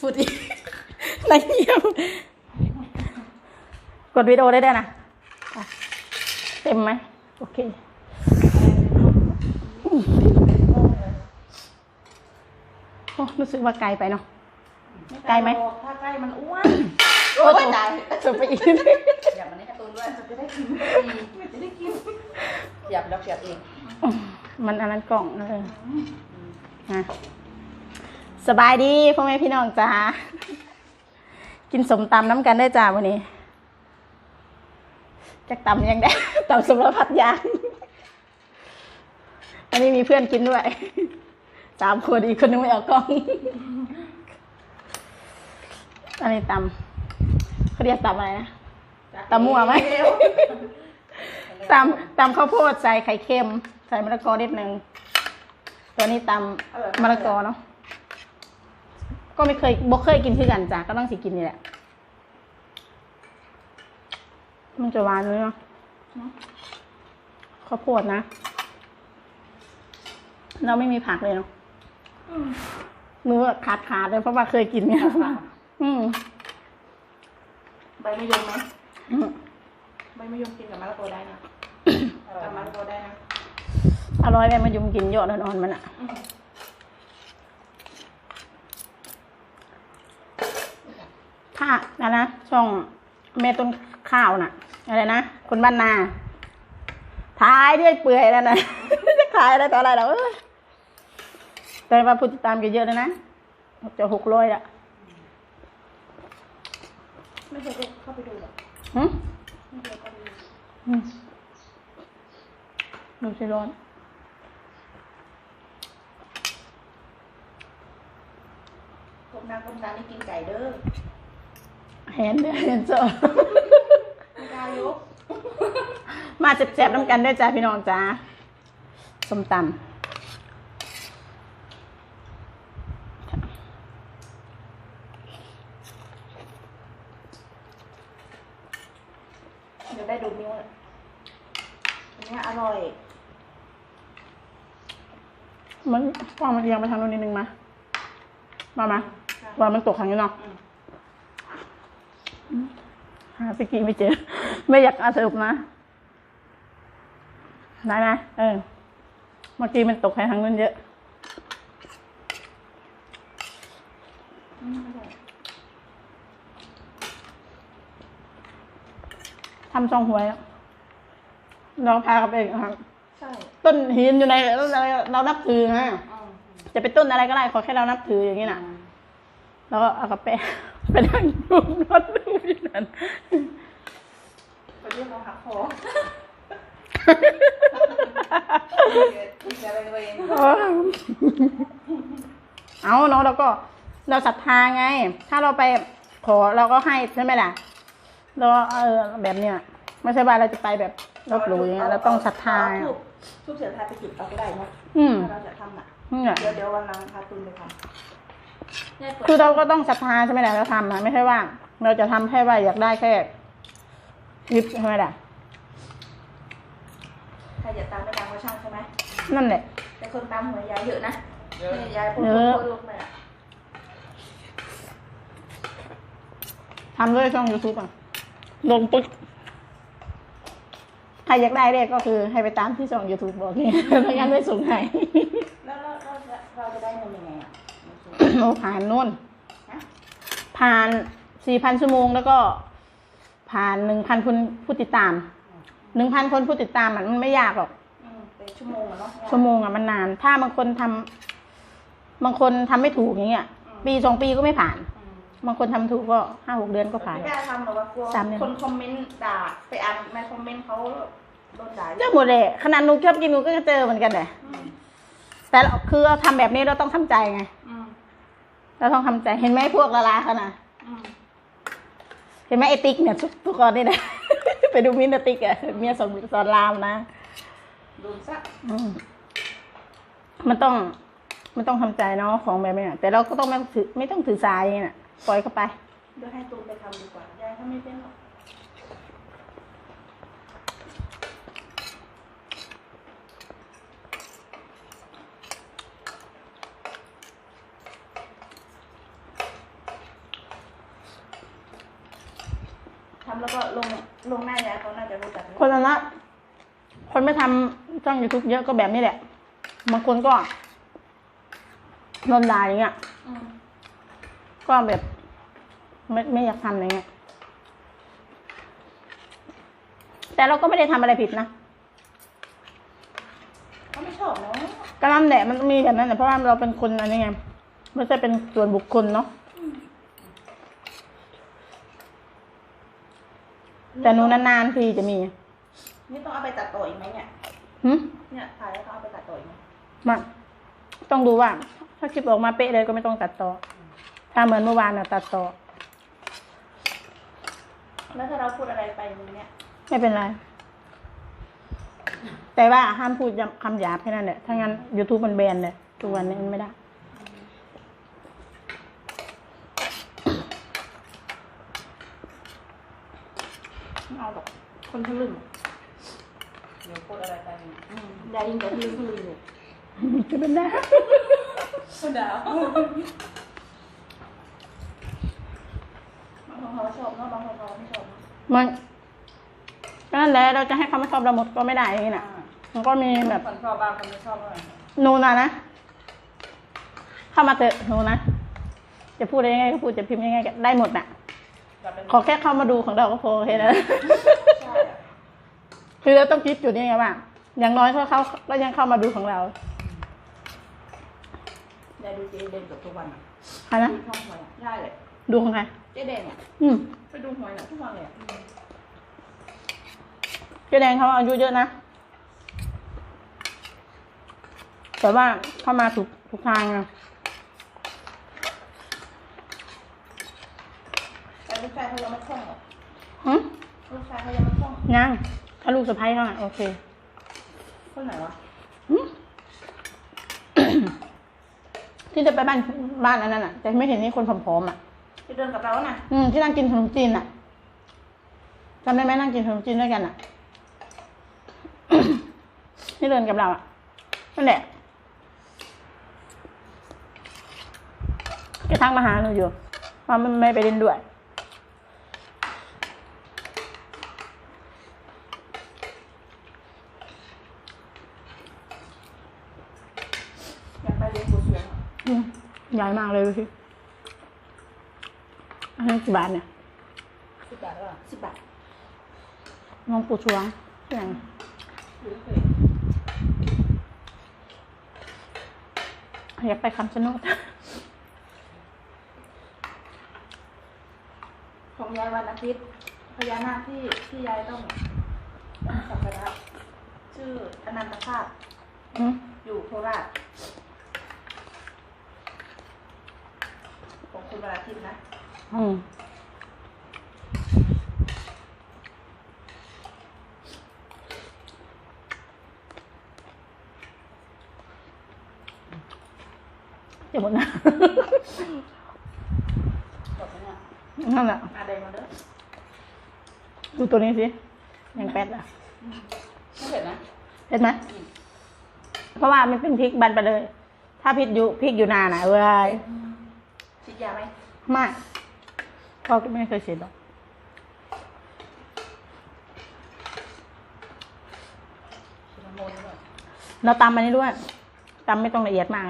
พูดอีกไรเยี่ยมกดวิดีโอได้ด้วยนะอะเต็มไหม โอเค โอ้รู้สึกว่าไกลไปเนาะ ไกลไหม ถ้าใกล้มันอ้วนโอ้ยตายจะไปอีกอยากมันนี้การ์ตูนด้วยจะได้กินไม่จะได้กินอยากเราเสียบเองมันอันนั้นกล่องเออนะ สบายดีพ่อแม่พี่น้องจ้ากินสมตำน้ำกันได้จ้าวันนี้จักตำยังได้ตำสมรพัดยางอันนี้มีเพื่อนกินด้วยสามคนอีกคนนึงไม่เอากล้อง อันนี้ตำเขาเรียกตำอะไรนะตำมั่วไหมตำตำข้าวโพดใส่ไข่เค็ม ใส่มะละกอนิดนึงตัวนี้ตำมะละกอเนาะ ก็ไม่เคยบ่เคยกินคือกันจ้ะก็ต้องสิกินนี่แหละ มันจะหวานเลยเนาะข้าวโพดนะ เราไม่มีผักเลยเนาะมือขาดขาดเลยเพราะว่าเคยกินเนี่ยอืมใบมะยมไหมอืมใบมะยมกินกับมะละกอได้นะกับมะละกอได้นะ อร่อยเลยมายุมกินยอดอ่อนๆมันอะานะนะช่องเมต้นข้าวน่ะ อะไรนะคนบ้านนาท้ายด้วยเปื่อยแล้วนะจะขายอะไรต่ออะไรแล้วเอ้ยแต่ว่าผู้ติดตามเยอะๆเลยนะจะหกร้อยละไม่เคยได้เข้าไปดูหรอกหึไม่เคยเข้าไปดูอืมดูสิร้อนกบนางกบนางนี่กินไก่เด้อ เห็นเด้อเห็นเจอไม่กล้ายกมาเจ็บๆน้ำกันได้วยจ้าพี่น้องจ้าส้มตเดี๋ยวได้ดูนิ้วเลยอันนี้อร่อยำมันวางมันเรียงไปทางโน้นนิดนึงมามามาว่ามันตกขังอยู่เนาะ หาสกีไม่เจอ ไม่อยากอาสรุปนะได้นะเออ เมื่อกี้มันตกไปทางนู้นเยอะทำช่องหวยเราพากันไปครับต้นหินอยู่ในเราเรานับถือฮะจะเป็นต้นอะไรก็ได้ขอแค่เรานับถืออย่างนี้นะแล้วก็เอากาแฟ ไปนั่งดูรถดูที่นั่นไปเรียกเราหักคอดีใจไปตัวเองเอาเนาะเราก็เราศรัทธาไง ถ้าเราไปขอเราก็ให้ใช่ไหมล่ะเราเออแบบเนี้ยไม่ใช่ว่าเราจะไปแบบลบหลู่อย่างเงี้ยเราต้องศรัทธาเอทูบทูบเสียงไทายไปจุดเอาก็ได้เนาะอืมถ้าเราจะทำอะเนี่ยเดี๋ยวเดี๋ยววันหลังพาตุนไปทำ คือเราก็ต้องศรัทธาใช่ไหมล่ะเราทำอะไม่ใช่ว่า เราจะทำแค่ว่าอยากได้แค่ยิบใช่ไหมล่ะใครจะตามไม่ตามก็ช่างใช่ไหมนั่นแหละแต่คนตามหวยยายเยอะนะนี่ยายพูดเยอะพูดลงไปอะทำด้วยช่องยูทูบอะลงปึ๊กใครอยากได้เลขก็คือให้ไปตามที่ช่องยูทูบบอกนี่ไม่งั้นไม่ส่งให้แล้วเราเราจะเราจะได้เงินยังไง อะโอ้ผ่านนู่นฮะผ่านสี่พันชั่วโมงแล้วก็ ผ่านหนึ่งพันคนผู้ติดตามหนึ่งพันคนผู้ติดตามอะมันไม่ยากหรอกอืมเป็นชั่วโมงอะเนาะชั่วโมงอะมันนาน ถ้าบางคนทำบางคนทำไม่ถูกอย่างเงี้ย ปีสองปีก็ไม่ผ่านอืมบางคนทำถูกก็ห้าหกเดือนก็ผ่านไม่กล้าทำหรอกว่ากลัวสามเดือนคนคอมเมนต์ด่าไปอ่านในคอมเมนต์เขาโดนด่าเจอหมดเลยขนาดหนูชอบกินหนูก็เจอเหมือนกันเลยอืมแต่เราคือเราทำแบบนี้เราต้องทำใจไงอืม เราต้องทำใจเห็นไหมพวกละลาเขานะอืมเห็นไหมไอติ๊กเนี่ยทุกคนนี่นะ ไปดูมินท์ติ๊กอะเมียสอนสอนรามนะโดนซะอืมมันต้อง มันต้องทำใจเนาะของแบบนี้น่ะแต่เราก็ต้องไม่ถือไม่ต้องถือสายอย่างนี้น่ะปล่อยเข้าไปเดี๋ยวให้ตูนไปทำดีกว่า ยายเขาไม่เป็นหรอก แล้วก็ลงลงหน้ายายเขาน่าจะรู้จักคนนั้นนะคนไม่ทำช่องยูทูบเยอะก็แบบนี้แหละบางคนก็นอนลายอย่างเงี้ย อืมก็แบบไม่ไม่อยากทำอะไรเงี้ย แต่เราก็ไม่ได้ทำอะไรผิดนะเขาไม่ชอบเนาะก็นั่นแหละมันมีแบบนั้นแหละเพราะว่าเราเป็นคนอะไรไงไม่ใช่เป็นส่วนบุคคลเนาะ แต่หนูนานๆทีจะมีนี่ต้องเอาไปตัดต่ออีกไหมเนี่ยหึเนี่ยถ่ายแล้วต้องเอาไปตัดต่ออีกไหมมาต้องดูว่า ถ้าคลิปออกมาเป๊ะเลยก็ไม่ต้องตัดต่อ ถ้าเหมือนเมื่อวานน่ะตัดต่อ แล้วถ้าเราพูดอะไรไปอย่างเนี้ยไม่เป็นไร แต่ว่าห้ามพูดคำหยาบแค่นั้นแหละถ้างั้น YouTube มันแบนเลยทุกวันนี้มันไม่ได้ ไม่เอาหรอกคนทะลึ่งเดี๋ยวพูดอะไรไปเนี่ยอืมยายยิ่งจะทะลึ่งทะลึ่งอยู่จะเป็นได้คุณดาวบางคนเขาชอบเนาะบางคนเขาไม่ชอบเนอะมันก็นั่นแหละเราจะให้เขาไม่ชอบเราหมดก็ไม่ได้อย่างนี้นะมันก็มีแบบคนชอบบ้างคนไม่ชอบบ้างหนูนะนะ เข้ามาเถอะหนูนะ จะพูดยังไงก็พูดจะพิมพ์ยังไงก็ได้หมดน่ะจะเป็น ขอแค่เข้ามาดูของเราก็พอแค่นั้นใช่อะคือเราต้องคิดอยู่นี่ไงว่าอย่างน้อยเขาเขาก็ยังเข้ามาดูของเรายายดูเจ๊เด่นกับทุกวันอะใครนะดูช่องหวยอะได้เลยดูของใครเจ๊เด่นเนี่ยอืมไปดูหวยน่ะทุกวันเลยอะเจ๊แดงเขาอายุเยอะนะแต่ว่าเข้ามาถูกถูกทางนะ แต่ ลูกชายเขายังไม่คล่องหรอกหึลูกชายเขายังไม่คล่องยังถ้าลูกสะพ้ายเขาอะโอเคคนไหนวะหึ ที่จะไปบ้านบ้านอันนั้นอะ แต่ไม่เห็นนี่คนผอมๆอะ ที่เดินกับเราน่ะอืมที่นั่งกินขนมจีนอะจำได้ไหมนั่งกินขนมจีนด้วยกันอะ ที่เดินกับเราอะนั่นแหละก็ทักมาหาหนูอยู่ว่าไม่ไม่ไปเล่นด้วยอยากไปเรียนกูเสียงอะ อืม ใหญ่มากเลยดูสิอันนี้กี่บาทเนี่ยสิบบาทหรือเปล่าสิบบาทน้องปูชวงที่ไหนหรือเคยอยากไปคำชะโนดของยายวันอาทิตย์พญานาคที่ที่ยายต้องสักการะชื่ออนันตคาตอืมอยู่โคราชของคุณ วันอาทิตย์นะอืมเดี๋ยวหมดนะจบแล้วเนี่ยนั่นแหละอาแดงมาเด้อดูตัวนี้สิยังแป๊ดอะไม่เผ็ดนะเห็นไหมเพราะว่ามันเป็นพริกบันไปเลย ถ้าพริกอยู่พริกอยู่นานอะเว้ยฉีด ยาไหมไม่พ่อก็ไม่เคยเสียหรอกชิลาโมนด้วยเราตำอันนี้ด้วยตำไม่ต้องละเอียดมาก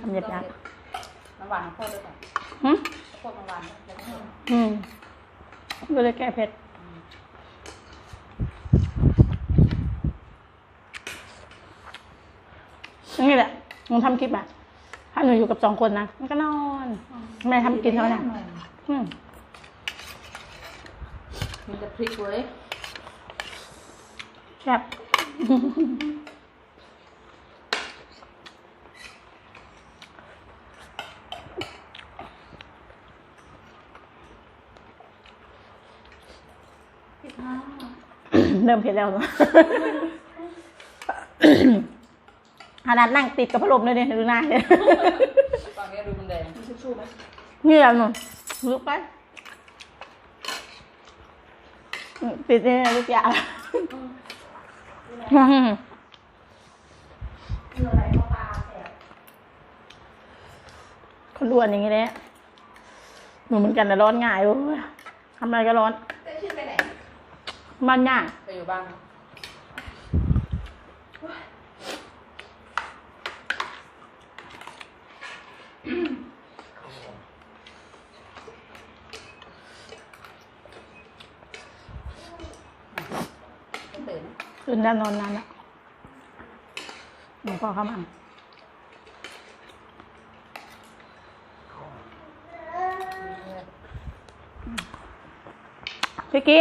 ทำหยาบน้ำหวานของพ่อด้วยก่อนๆหึพ่อน้ำหวานแล้วก็อืมก็เลยแก้เผ็ด นี่แหละมึงทำคลิปอะถ้า หนูอยู่กับสองคนนะมันก็นอนแม่ทำกินเท่านั้นอืมมีแต่พริกเว้ยแซ่บเริ่มเผ็ดแล้วเนอะ ขนาดนั่งติดกับพัดลมเลยเนี่ยดูหน้าเนี่ยตอนนี้ดูมันแดงมีทิชชู่ไหมเงียบหน่อยลุกไปติดเนี่ยลูกยาคืออะไรเขาปลาแสบคนอ้วนอย่างนี้แหละหนูเหมือนกันแต่ร้อนง่ายโอ้ยทำอะไรก็ร้อนเต้ชื่อไปไหนมันยากไปอยู่บ้านไม่ ตื่นนะตื่นนอนนานแล้วหลวงพ่อเข้ามาพี่กี้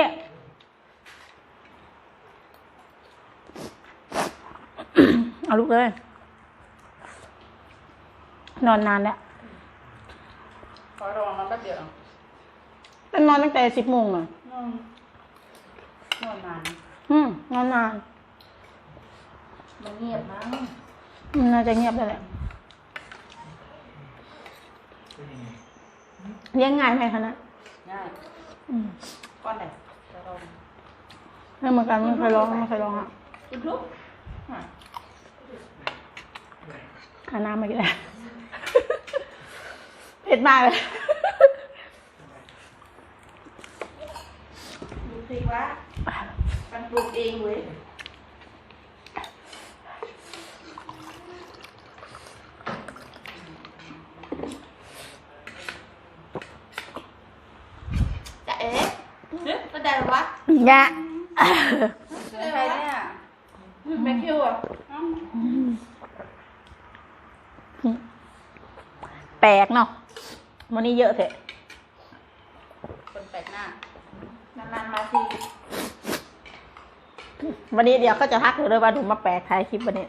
เอาลูกเลย นอนนานแล้วขอระวังนอนแป๊บเดียวเป็นนอนตั้งแต่สิบโมงอะนอนนาน อืมนอนนานมันเงียบมั้งอืมน่าจะเงียบแล้วแหละเลี้ยงง่ายไหมคะนะง่ายอืมก้อนไหนจะลองไม่เหมือนกันไม่เคยร้องไม่เคยร้องอะจุดลุกอะหาน้ำมากินแล้วเผ็ดมากเลยดูสิว่า มันปลูกเองเว้ยจะเอ๊ะก็ได้หรอวะยะเจอใครเนี่ยแม่คิวอะแปลกเนาะวันนี้เยอะเถอะ คนแปลกหน้านานๆมาที วันนี้เดี๋ยวเขาจะทักหนูเลยว่าหนูมาแปลกถ่ายคลิปวันนี้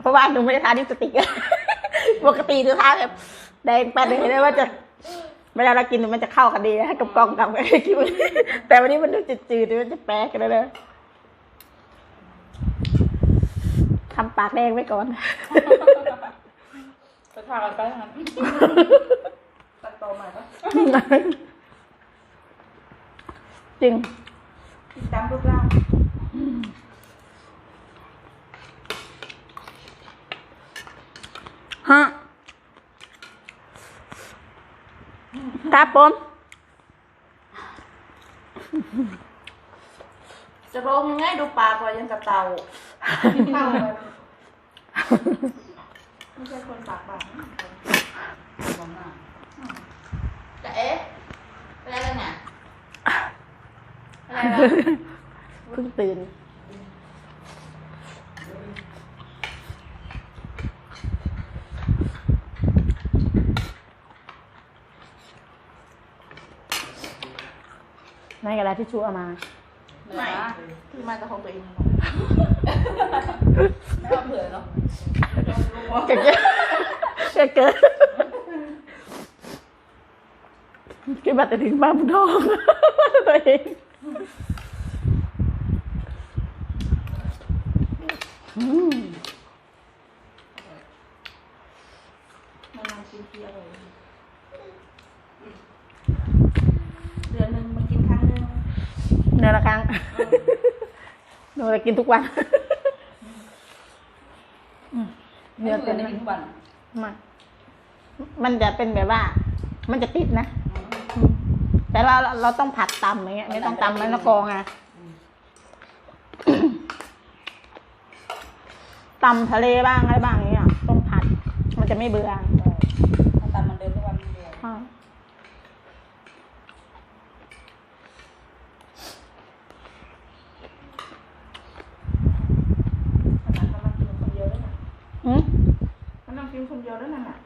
เพราะว่าหนูไม่ได้ทาลิปสติกปกติหนูทาแบบแดงแป๊ดเลยนะว่าจะเวลาเรากินมันจะเข้ากันดีนะกับกล้องกับคลิปแต่วันนี้มันดูจืดๆมันจะแปลกกันเลยนะทำปากแดงไว้ก่อนไปทากันไปงั้นตัดต่อใหม่ปะจริงติดตามรูปร่าง ฮะครับผมจะร้องยังไงดูปากว่ายังกับเต่าเต่าแบบไม่ใช่คนปากบางมองหน้าจะเอ๊ะอะไรกันเนี่ยอะไรวะเพิ่งตื่น ในกระดาษที่ชูเอามาเหนื่อไม่ยนะคือมาจากของตัวเองไม่เอาเผื่อเนาะเกิดเกิดเกิดคิดว่าจะถึงบ้านบุญทองตัวเองอืม นานๆกินทีอร่อยเดือนหนึ่งมากินครั้งหนึ่ง เนื้อละครั้งหนูจะกินทุกวันอืมไม่เนื้อเผื่เป็อนได้กินทุกวันมันมันจะเป็นแบบว่า มันจะติดนะอืมแต่เราเราต้องผัดตำอย่างเงี้ย ไม่ต้องตำมะละกอไงตำทะเลบ้างอะไรบ้างอย่างเงี้ย ต้องผัด มันจะไม่เบื่อ ถ้าตามมันเดินทุกวันเดียว อ่า ขนาดมันนั่งกินคนเดียวด้วยนะ อืม มันนั่งกินคนเดี ยวด้วยนั่นน่ะ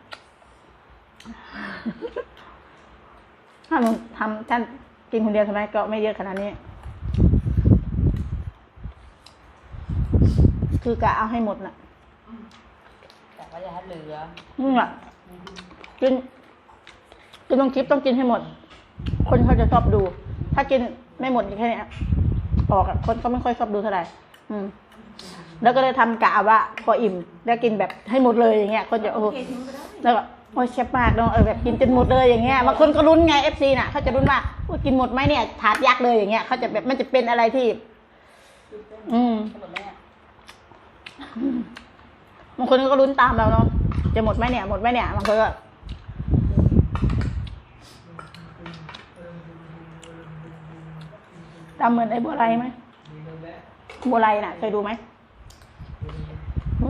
ถ้าหนูทำท่านกินคนเดียวใช่ไหมก็ไม่เยอะขนาดนี้ คือกะเอาให้หมดน่ะ แต่ว่าอย่าให้เหลือนี่อะกินกินต้องคลิปต้องกินให้หมด คนเขาจะชอบดู ถ้ากินไม่หมดแค่เนี้ยออกอะคนเขาไม่ค่อยชอบดูเท่าไหร่อืม แล้วก็เลยทำกะว่าพออิ่มแล้วกินแบบให้หมดเลยอย่างเงี้ยคนจะโอ้แล้วก็โอ้ยเชฟมากเนาะเออแบบกินจนหมดเลยอย่างเงี้ยบางคนก็รุ้นไงเอฟซีน่ะเขาจะรุ้นว่ากินหมดไหมเนี่ยถาดยักษ์เลยอย่างเงี้ยเขาจะแบบมันจะเป็นอะไรที่ อืมบางคนก็รุ้นตามเราเนาะจะหมดไหมเนี่ยหมดไหมเนี่ยบางคนก็ตำเหมือนไอ้บัวไรไหมบัวไรน่ะเคยดูไหม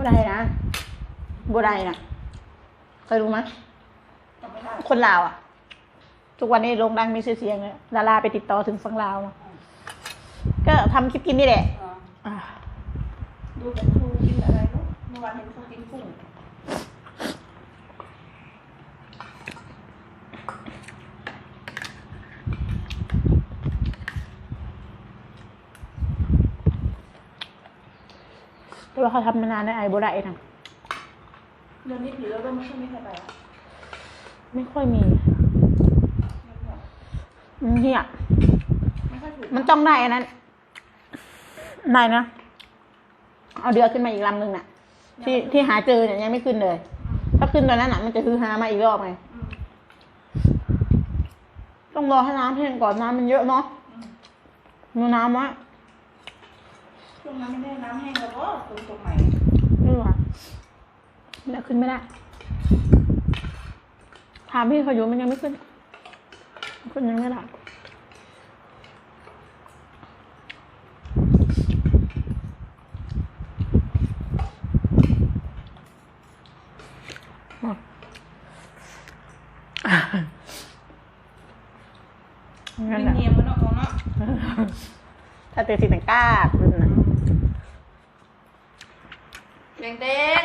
ไรนะบัวไรน่ะเคยรู้ไหมคนลาวอะ ทุกวันนี้โรงดังมีชื่อเสียงเลยดาราไปติดต่อถึงฝั่งลาวอะก็ทำคลิปกินนี่แหละอ่าอ่าดูเป็นครูกินอะไรลูกเมื่อวานเห็นครูกินกุ้ง ว่าเขาทำมานานในไอ้บัวไรนะเรื่องนี้หรือเราไม่ใช่ไม่ใครไปอะไม่ค่อยมีไม่ค่อยมันเหี้ยไม่ค่อยถูกมันต้องได้อันนั้นได้นะ เอาเดือขึ้นมาอีกลำหนึ่งน่ะ ที่ที่หาเจอเนี่ยยังไม่ขึ้นเลย ถ้าขึ้นตอนนั้นน่ะ มันจะฮือฮามาอีกรอบไงอืมต้องรอให้น้ำแห้งก่อนน้ำมันเยอะเนาะอืมมีน้ำวะ ช่วงนั้นไม่ได้น้ำแห้งแล้วก็ตรงตรงไหนไม่รู้อะเดี๋ยวขึ้นไม่ได้ถามพี่เขาอยู่มันยังไม่ขึ้นมันขึ้นยังไม่ได้งั้นแหละเนียมๆมันเนาะของเนาะถ้าเจอสิ่งต่างๆขึ้นนะ เด้งเด้ง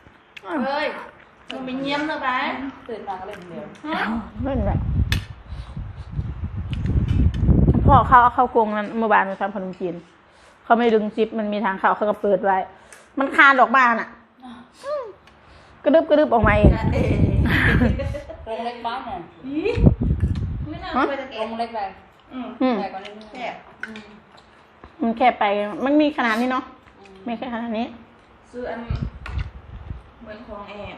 ๆเฮ้ยมันมีเงียมเลยไป ตื่นมาก็เล่นเดียวฮะเล่นแบบพ่อเขาเอาเข้ากรงนั้นเมื่อวานไปทำขนมจีนเขาไม่ดึงซิปมันมีทางเข้าเขาก็เปิดไว้ มันคานออกมาน่ะอืมกระดึบกระดึบออกมาเองเอ๊ะโรงเล็กบ้านเนี่ยอีไม่น่าไปตะโรเกียบงเล็กไปอืมอืมใหญ่กว่านี้แซ่บอืมมันแค่ไป มันมีขนาดนี้เนาะอืมไม่แค่ขนาดนี้ ซื้ออันเหมือนของแอบ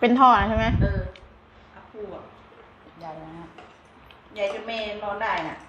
เป็นท่อใช่ไหมเอออา คูอะใหญ่นะฮะใหญ่จนเมย์นอนได้น่ะ